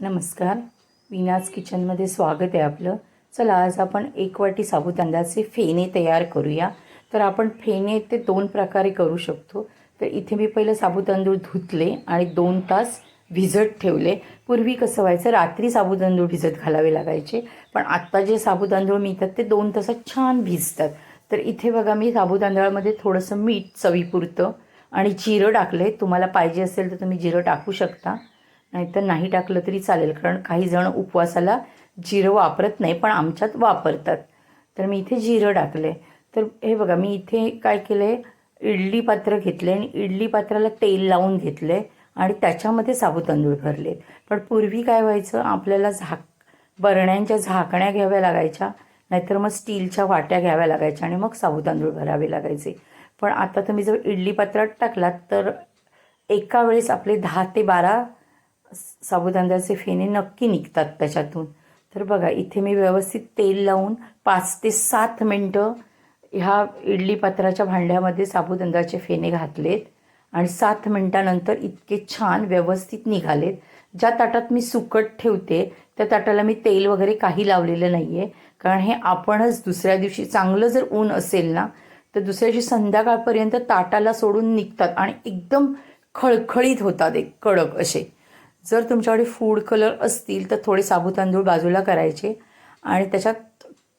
नमस्कार. विनाज किचनमध्ये स्वागत आहे आपलं. चला आज आपण एक वाटी साबुदाण्याचे फेणे तयार करूया. तर आपण फेणे ते दोन प्रकारे करू शकतो. तर इथे मी पहिलं साबुतांदूळ धुतले आणि दोन तास भिजत ठेवले. पूर्वी कसं व्हायचं रात्री साबुतांदूळ भिजत घालावे लागायचे. पण आत्ता जे साबुतांदूळ मिळतात ते दोन तासात छान भिजतात. तर इथे बघा मी साबुतांदळामध्ये थोडंसं मीठ चवीपुरतं आणि जिरं टाकले तुम्हाला पाहिजे असेल तर तुम्ही जिरं टाकू शकता. नाहीतर नाही टाकलं तरी चालेल कारण काही जण उपवासाला जिरं वापरत नाही पण आमच्यात वापरतात. तर मी इथे जिरं टाकले तर हे बघा मी इथे काय केलं आहे इडली पात्र घेतले आणि इडली पात्राला तेल लावून घेतले आणि त्याच्यामध्ये साबू तांदूळ भरले पण पूर्वी काय व्हायचं? आपल्याला झाक बरण्यांच्या झाकण्या घ्याव्या लागायच्या नाहीतर मग स्टीलच्या वाट्या घ्याव्या लागायच्या आणि मग साबुतांदूळ भरावे लागायचे. पण आता तुम्ही जर इडली पात्रात टाकलात तर एका वेळेस आपले दहा ते बारा साबुदाण्याचे फेणे नक्की निघतात त्याच्यातून. तर बघा इथे मी व्यवस्थित तेल लावून पाच ते सात मिनटं ह्या इडली पात्राच्या भांड्यामध्ये साबुदाण्याचे फेणे घातलेत आणि सात मिनटानंतर इतके छान व्यवस्थित निघालेत. ज्या ताटात मी सुकट ठेवते त्या ताटाला मी तेल वगैरे काही लावलेलं नाही आहे कारण हे आपणच दुसऱ्या दिवशी चांगलं जर ऊन असेल ना तर दुसऱ्या दिवशी संध्याकाळपर्यंत ताटाला सोडून निघतात आणि एकदम खळखळीत होतात एक कडक असे. जर तुमच्याकडे फूड कलर असतील तर थोडे साबू तांदूळ बाजूला करायचे आणि त्याच्यात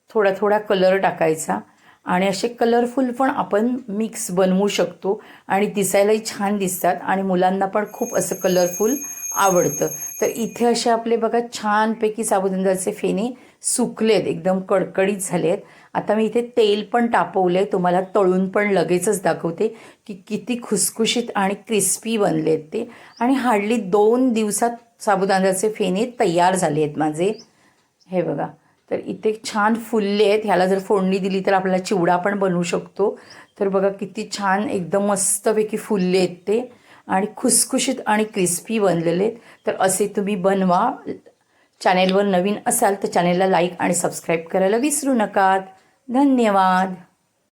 थोडा थोडा कलर टाकायचा. आणि असे कलरफुल पण आपण मिक्स बनवू शकतो. आणि दिसायलाही छान दिसतात. आणि मुलांना पण खूप असं कलरफुल आवडतं. तर इथे असे आपले बघा छानपैकी साबुदाण्याचे फेणे सुकलेत एकदम कडकडीत झालेत. आता मी इथे तेल पण तापवले तुम्हाला तळून पण लगेचच दाखवते की किती खुसखुशीत आणि क्रिस्पी बनलेत ते. आणि हार्डली दोन दिवसात साबुदाण्याचे फेणे तयार झाले आहेत माझे. हे बघा तर इथे छान फुलले आहेत. ह्याला जर फोडणी दिली तर आपल्याला चिवडा पण बनवू शकतो. तर बघा किती छान एकदम मस्तपैकी फुलले आहेत ते. आणि खुसखुशीत आणि क्रिस्पी बनलेले आहेत. तर असे तुम्ही बनवा. चॅनेलवर नवीन असाल तर चॅनेलला लाईक आणि सबस्क्राईब करायला विसरू नका धन्यवाद.